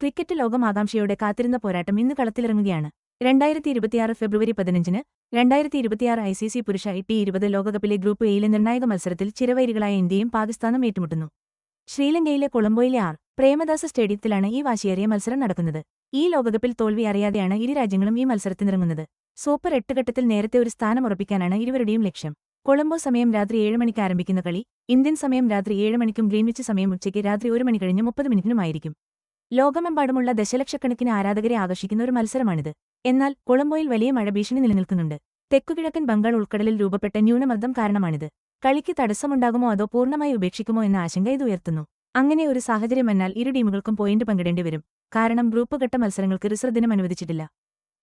Cricket ലോകം ആകാംക്ഷയോടെ കാത്തിരുന്ന പോരാട്ടം ഇന്ന് കളത്തിലിറങ്ങുകയാണ്. രണ്ടായിരത്തി ഇരുപത്തിയാറ് ഫെബ്രുവരി പതിനഞ്ചിന് രണ്ടായിരത്തി ഇരുപത്തിയാറ് ഐ സി സി പുരുഷ ടി ഇരുപത് ലോകകപ്പിലെ ഗ്രൂപ്പ് എയിലെ നിർണായക മത്സരത്തിൽ ചിരവൈരികളായ ഇന്ത്യയും പാകിസ്ഥാനും ഏറ്റുമുട്ടുന്നു. ശ്രീലങ്കയിലെ കൊളംബോയിലെ ആർ പ്രേമദാസ സ്റ്റേഡിയത്തിലാണ് ഈ വാശിയേറിയ മത്സരം നടക്കുന്നത്. ഈ ലോകകപ്പിൽ തോൽവി അറിയാതെയാണ് ഇരു രാജ്യങ്ങളും ഈ മത്സരത്തിനിറങ്ങുന്നത്. സൂപ്പർ എട്ട് ഘട്ടത്തിൽ നേരത്തെ ഒരു സ്ഥാനം ഉറപ്പിക്കാനാണ് ഇരുവരുടെയും ലക്ഷ്യം. കൊളംബോ സമയം രാത്രി ഏഴ് മണിക്ക് ആരംഭിക്കുന്ന കളി ഇന്ത്യൻ സമയം രാത്രി ഏഴ് മണിക്കും ഗ്രീൻവിച്ച് സമയം ഉച്ചയ്ക്ക് രാത്രി ഒരു മണി കഴിഞ്ഞ് മുപ്പത് മിനിറ്റിനുമായിരിക്കും. ലോകമെമ്പാടുമുള്ള ദശലക്ഷക്കണക്കിന് ആരാധകരെ ആകർഷിക്കുന്ന ഒരു മത്സരമാണിത്. എന്നാൽ കൊളംബോയിൽ വലിയ മഴ ഭീഷണി നിലനിൽക്കുന്നുണ്ട്. തെക്കുകിഴക്കൻ ബംഗാൾ ഉൾക്കടലിൽ രൂപപ്പെട്ട ന്യൂനമർദ്ദം കാരണമാണിത്. കളിക്ക് തടസ്സമുണ്ടാകുമോ അതോ പൂർണമായി ഉപേക്ഷിക്കുമോ എന്ന ആശങ്ക ഇത് ഉയർത്തുന്നു. അങ്ങനെ ഒരു സാഹചര്യം എന്നാൽ ഇരു ടീമുകൾക്കും പോയിന്റ് പങ്കിടേണ്ടി വരും. കാരണം ഗ്രൂപ്പ് ഘട്ട മത്സരങ്ങൾക്ക് റിസർവ് ദിനം അനുവദിച്ചിട്ടില്ല.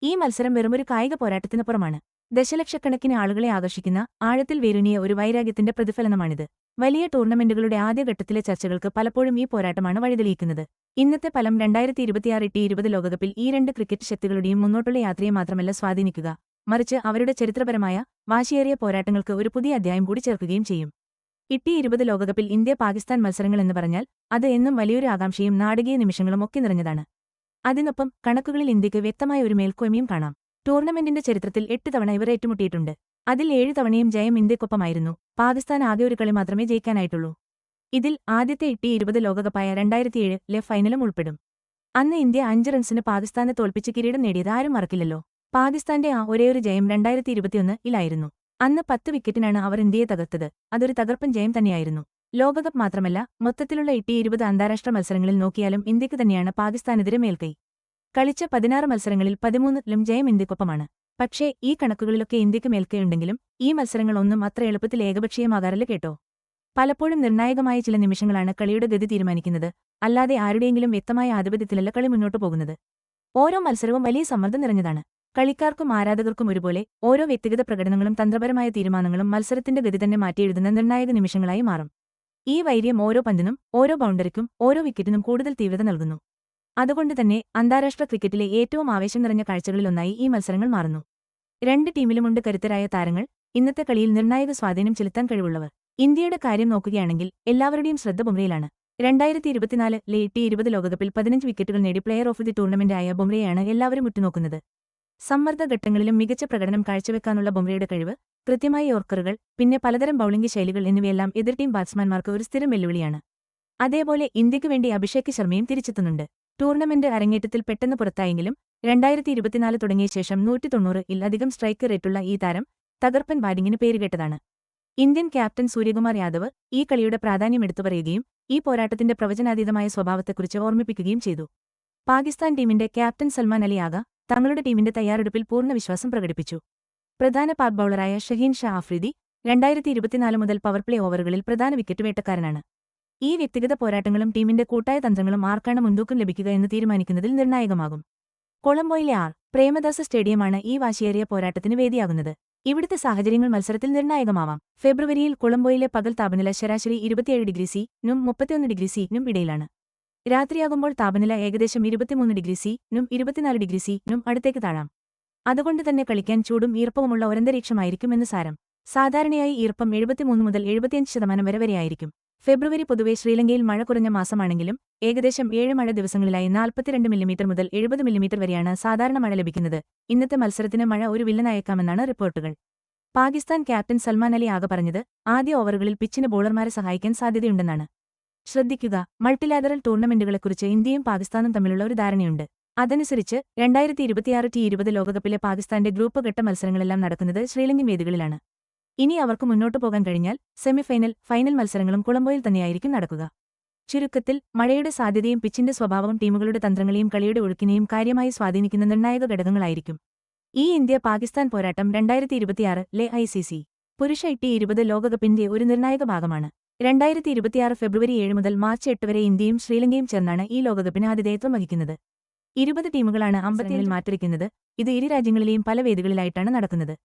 ഈ മത്സരം വെറുമൊരു കായിക പോരാട്ടത്തിനപ്പുറമാണ് ദശലക്ഷക്കണക്കിന് ആളുകളെ ആകർഷിക്കുന്ന ആഴത്തിൽ വേരുനിയ ഒരു വൈരാഗ്യത്തിന്റെ പ്രതിഫലനമാണിത്. വലിയ ടൂർണമെന്റുകളുടെ ആദ്യഘട്ടത്തിലെ ചർച്ചകൾക്ക് പലപ്പോഴും ഈ പോരാട്ടമാണ് വഴിതെളിയിക്കുന്നത്. ഇന്നത്തെ ഫലം രണ്ടായിരത്തി ഇരുപത്തിയാറ് ടി ഇരുപത് ലോകകപ്പിൽ ഈ രണ്ട് ക്രിക്കറ്റ് ശക്തികളുടെയും മുന്നോട്ടുള്ള യാത്രയെ മാത്രമല്ല സ്വാധീനിക്കുക. മറിച്ച് അവരുടെ ചരിത്രപരമായ വാശിയേറിയ പോരാട്ടങ്ങൾക്ക് ഒരു പുതിയ അധ്യായം കൂടി ചേർക്കുകയും ചെയ്യും. ഇട്ടി ഇരുപത് ലോകകപ്പിൽ ഇന്ത്യ പാകിസ്ഥാൻ മത്സരങ്ങൾ എന്ന് പറഞ്ഞാൽ അത് എന്നും വലിയൊരു ആകാംക്ഷയും നാടകീയ നിമിഷങ്ങളും ഒക്കെ നിറഞ്ഞതാണ്. അതിനൊപ്പം കണക്കുകളിൽ ഇന്ത്യയ്ക്ക് വ്യക്തമായ ഒരു മേൽക്കോയ്മയും കാണാം. ടൂർണമെന്റിന്റെ ചരിത്രത്തിൽ എട്ട് തവണ ഇവർ ഏറ്റുമുട്ടിയിട്ടുണ്ട്. അതിൽ ഏഴ് തവണയും ജയം ഇന്ത്യക്കൊപ്പമായിരുന്നു. പാകിസ്ഥാൻ ആകെ ഒരു കളി മാത്രമേ ജയിക്കാനായിട്ടുള്ളൂ. ഇതിൽ ആദ്യത്തെ ഇട്ടി ഇരുപത് ലോകകപ്പായ രണ്ടായിരത്തിയേഴിലെ ഫൈനലും ഉൾപ്പെടും. അന്ന് ഇന്ത്യ അഞ്ച് റൺസിന് പാകിസ്ഥാനെ തോൽപ്പിച്ച് കിരീടം നേടിയത് ആരും മറക്കില്ലല്ലോ. പാകിസ്ഥാന്റെ ആ ഒരേയൊരു ജയം രണ്ടായിരത്തി ഇരുപത്തിയൊന്ന് ഇലായിരുന്നു അന്ന് പത്ത് വിക്കറ്റിനാണ് അവർ ഇന്ത്യയെ തകർത്തത്. അതൊരു തകർപ്പൻ ജയം തന്നെയായിരുന്നു. ലോകകപ്പ് മാത്രമല്ല മൊത്തത്തിലുള്ള ഇട്ടി ഇരുപത് അന്താരാഷ്ട്ര മത്സരങ്ങളിൽ നോക്കിയാലും ഇന്ത്യയ്ക്ക് തന്നെയാണ് പാകിസ്ഥാനെതിരെ മേൽക്കൈ. കളിച്ച പതിനാറ് മത്സരങ്ങളിൽ പതിമൂന്നിലും ജയം ഇന്ത്യക്കൊപ്പമാണ്. പക്ഷേ ഈ കണക്കുകളിലൊക്കെ ഇന്ത്യയ്ക്ക് മേൽക്കയുണ്ടെങ്കിലും ഈ മത്സരങ്ങളൊന്നും അത്ര എളുപ്പത്തിൽ ഏകപക്ഷീയമാകാറില്ല കേട്ടോ. പലപ്പോഴും നിർണായകമായ ചില നിമിഷങ്ങളാണ് കളിയുടെ ഗതി തീരുമാനിക്കുന്നത് അല്ലാതെ ആരുടെയെങ്കിലും വ്യക്തമായ ആധിപത്യത്തിലല്ല കളി മുന്നോട്ടു പോകുന്നത്. ഓരോ മത്സരവും വലിയ സമ്മർദ്ദം നിറഞ്ഞതാണ്. കളിക്കാർക്കും ആരാധകർക്കും ഒരുപോലെ ഓരോ വ്യക്തിഗത പ്രകടനങ്ങളും തന്ത്രപരമായ തീരുമാനങ്ങളും മത്സരത്തിന്റെ ഗതി തന്നെ മാറ്റിയെഴുതുന്ന നിർണായക നിമിഷങ്ങളായി മാറും. ഈ വൈര്യം ഓരോ പന്തിനും ഓരോ ബൗണ്ടറിക്കും ഓരോ വിക്കറ്റിനും കൂടുതൽ തീവ്രത നൽകുന്നു. അതുകൊണ്ട് തന്നെ അന്താരാഷ്ട്ര ക്രിക്കറ്റിലെ ഏറ്റവും ആവേശം നിറഞ്ഞ കാഴ്ചകളിലൊന്നായി ഈ മത്സരങ്ങൾ മാറുന്നു. രണ്ട് ടീമിലുമുണ്ട് കരുത്തരായ താരങ്ങൾ ഇന്നത്തെ കളിയിൽ നിർണായക സ്വാധീനം ചെലുത്താൻ കഴിവുള്ളവർ. ഇന്ത്യയുടെ കാര്യം നോക്കുകയാണെങ്കിൽ എല്ലാവരുടെയും ശ്രദ്ധ ബുംറയിലാണ്. രണ്ടായിരത്തി ഇരുപത്തിനാല് ലെ ടി ഇരുപത് ലോകകപ്പിൽ പതിനഞ്ച് വിക്കറ്റുകൾ നേടി പ്ലെയർ ഓഫ് ദി ടൂർണമെന്റായ ബുംറയാണ് എല്ലാവരും ഉറ്റുനോക്കുന്നത്. സമ്മർദ്ദ ഘട്ടങ്ങളിലും മികച്ച പ്രകടനം കാഴ്ചവെക്കാനുള്ള ബുംറയുടെ കഴിവ് കൃത്യമായ ഓർക്കറുകൾ പിന്നെ പലതരം ബൌളിംഗ് ശൈലികൾ എന്നിവയെല്ലാം എതിർ ടീം ബാറ്റ്സ്മാൻമാർക്ക് ഒരു സ്ഥിരം വെല്ലുവിളിയാണ്. അതേപോലെ ഇന്ത്യയ്ക്ക് വേണ്ടി അഭിഷേക് ശർമ്മയും തിരിച്ചെത്തുന്നുണ്ട്. ടൂർണമെന്റ് അരങ്ങേറ്റത്തിൽ പെട്ടെന്ന് പുറത്തായെങ്കിലും രണ്ടായിരത്തി ഇരുപത്തിനാല് തുടങ്ങിയ ശേഷം നൂറ്റി തൊണ്ണൂറ് ഇല്ലധികം സ്ട്രൈക്ക് റേറ്റുള്ള ഈ താരം തകർപ്പൻ ബാറ്റിംഗിന് പേരുകേട്ടതാണ്. ഇന്ത്യൻ ക്യാപ്റ്റൻ സൂര്യകുമാർ യാദവ് ഈ കളിയുടെ പ്രാധാന്യം എടുത്തുപറയുകയും ഈ പോരാട്ടത്തിന്റെ പ്രവചനാതീതമായ സ്വഭാവത്തെക്കുറിച്ച് ഓർമ്മിപ്പിക്കുകയും ചെയ്തു. പാകിസ്ഥാൻ ടീമിന്റെ ക്യാപ്റ്റൻ സൽമാൻ അലി ആഗ തങ്ങളുടെ ടീമിന്റെ തയ്യാറെടുപ്പിൽ പൂർണ വിശ്വാസം പ്രകടിപ്പിച്ചു. പ്രധാന പാക് ബൌളറായ ഷഹീൻ ഷാ ആഫ്രിദി രണ്ടായിരത്തി ഇരുപത്തിനാല് മുതൽ പവർപ്ലേ ഓവറുകളിൽ പ്രധാന വിക്കറ്റ് വേട്ടക്കാരനാണ്. ഈ വ്യക്തിഗത പോരാട്ടങ്ങളും ടീമിന്റെ കൂട്ടായ തന്ത്രങ്ങളും ആർക്കാണ് മുൻതൂക്കം ലഭിക്കുക എന്ന് തീരുമാനിക്കുന്നതിൽ നിർണായകമാകും. കൊളംബോയിലെ ആർ പ്രേമദാസ സ്റ്റേഡിയമാണ് ഈ വാശിയേറിയ പോരാട്ടത്തിന് വേദിയാകുന്നത്. ഇവിടുത്തെ സാഹചര്യങ്ങൾ മത്സരത്തിൽ നിർണായകമാവാം. ഫെബ്രുവരിയിൽ കൊളംബോയിലെ പകൽ താപനില ശരാശരി ഇരുപത്തിയേഴ് ഡിഗ്രി സി നും മുപ്പത്തിയൊന്ന് ഡിഗ്രി സി നും ഇടയിലാണ്. രാത്രിയാകുമ്പോൾ താപനില ഏകദേശം ഇരുപത്തിമൂന്ന് ഡിഗ്രി സി നും ഇരുപത്തിനാല് ഡിഗ്രി സി നും അടുത്തേക്ക് താഴാം. അതുകൊണ്ട് തന്നെ കളിക്കാൻ ചൂടും ഈർപ്പവുമുള്ള ഒരന്തരീക്ഷമായിരിക്കുമെന്ന് സാരം. സാധാരണയായി ഈർപ്പം എഴുപത്തിമൂന്ന് മുതൽ എഴുപത്തിയഞ്ച് ശതമാനം വരെ വരെയായിരിക്കും. ഫെബ്രുവരി പൊതുവെ ശ്രീലങ്കയിൽ മഴ കുറഞ്ഞ മാസമാണെങ്കിലും ഏകദേശം ഏഴ് മഴ ദിവസങ്ങളിലായി നാൽപ്പത്തിരണ്ട് മില്ലിമീറ്റർ മുതൽ എഴുപത് മില്ലിമീറ്റർ വരെയാണ് സാധാരണ മഴ ലഭിക്കുന്നത്. ഇന്നത്തെ മത്സരത്തിന് മഴ ഒരു വില്ലനായേക്കാമെന്നാണ് റിപ്പോർട്ടുകൾ. പാകിസ്ഥാൻ ക്യാപ്റ്റൻ സൽമാൻ അലി ആകെ പറഞ്ഞത് ആദ്യ ഓവറുകളിൽ പിച്ചിന് ബോളർമാരെ സഹായിക്കാൻ സാധ്യതയുണ്ടെന്നാണ്. ശ്രദ്ധിക്കുക മൾട്ടിലാതറൽ ടൂർണമെന്റുകളെക്കുറിച്ച് ഇന്ത്യയും പാകിസ്ഥാനും തമ്മിലുള്ള ഒരു ധാരണയുണ്ട്. അതനുസരിച്ച് രണ്ടായിരത്തി ഇരുപത്തിയാറ് ടി ഇരുപത് ലോകകപ്പിലെ പാകിസ്ഥാന്റെ ഗ്രൂപ്പ് ഘട്ട മത്സരങ്ങളെല്ലാം നടക്കുന്നത് ശ്രീലങ്കൻ വേദികളിലാണ്. ഇനി അവർക്ക് മുന്നോട്ടു പോകാൻ കഴിഞ്ഞാൽ സെമിഫൈനൽ ഫൈനൽ മത്സരങ്ങളും കൊളംബോയിൽ തന്നെയായിരിക്കും നടക്കുക. ചുരുക്കത്തിൽ മഴയുടെ സാധ്യതയും പിച്ചിന്റെ സ്വഭാവവും ടീമുകളുടെ തന്ത്രങ്ങളെയും കളിയുടെ ഒഴുക്കിനെയും കാര്യമായി സ്വാധീനിക്കുന്ന നിർണായക ഘടകങ്ങളായിരിക്കും. ഈ ഇന്ത്യ പാകിസ്ഥാൻ പോരാട്ടം രണ്ടായിരത്തി ഇരുപത്തിയാറ് ലെ ഐ സി സി. പുരുഷ ഇട്ടി ഇരുപത് ലോകകപ്പിന്റെ ഒരു നിർണായക ഭാഗമാണ്. രണ്ടായിരത്തി ഇരുപത്തിയാറ് ഫെബ്രുവരി ഏഴ് മുതൽ മാർച്ച് എട്ട് വരെ ഇന്ത്യയും ശ്രീലങ്കയും ചേർന്നാണ് ഈ ലോകകപ്പിന് ആതിഥേയത്വം വഹിക്കുന്നത്. ഇരുപത് ടീമുകളാണ് അമ്പത്തിയേഴിൽ മാറ്റിരിക്കുന്നത് ഇത് ഇരു രാജ്യങ്ങളിലെയും പല വേദികളിലായിട്ടാണ് നടക്കുന്നത്.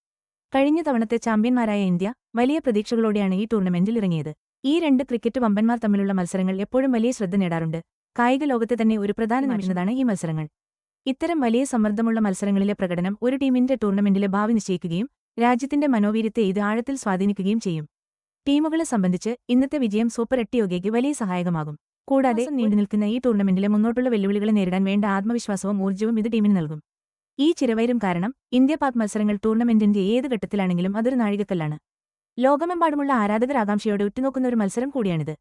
കഴിഞ്ഞ തവണത്തെ ചാമ്പ്യന്മാരായ ഇന്ത്യ വലിയ പ്രതീക്ഷകളോടെയാണ് ഈ ടൂർണമെന്റിൽ ഇറങ്ങിയത്. ഈ രണ്ട് ക്രിക്കറ്റ് വമ്പന്മാർ തമ്മിലുള്ള മത്സരങ്ങൾ എപ്പോഴും വലിയ ശ്രദ്ധ നേടാറുണ്ട്. കായിക ലോകത്തെ തന്നെ ഒരു പ്രധാന നിമിഷതാണ് ഈ മത്സരങ്ങൾ. ഇത്തരം വലിയ സമ്മർദ്ദമുള്ള മത്സരങ്ങളിലെ പ്രകടനം ഒരു ടീമിന്റെ ടൂർണമെന്റിലെ ഭാവി നിശ്ചയിക്കുകയും രാജ്യത്തിന്റെ മനോവീര്യത്തെ ഇത് ആഴത്തിൽ സ്വാധീനിക്കുകയും ചെയ്യും. ടീമുകളെ സംബന്ധിച്ച് ഇന്നത്തെ വിജയം സൂപ്പർ എട്ട് യോഗയ്ക്ക് വലിയ സഹായകമാകും. കൂടാതെ നീണ്ടുനിൽക്കുന്ന ഈ ടൂർണമെന്റിലെ മുന്നോട്ടുള്ള വെല്ലുവിളികളെ നേരിടാൻ വേണ്ട ആത്മവിശ്വാസവും ഊർജവും ഇത് ടീമിന് നൽകും. ഈ ചിരവൈരും കാരണം ഇന്ത്യ പാക് മത്സരങ്ങൾ ടൂർണമെന്റിന്റെ ഏത് ഘട്ടത്തിലാണെങ്കിലും അതൊരു നാഴികക്കല്ലാണ്. ലോകമെമ്പാടുമുള്ള ആരാധകർ ആകാംക്ഷയോടെ ഉറ്റുനോക്കുന്ന ഒരു മത്സരം കൂടിയാണിത്.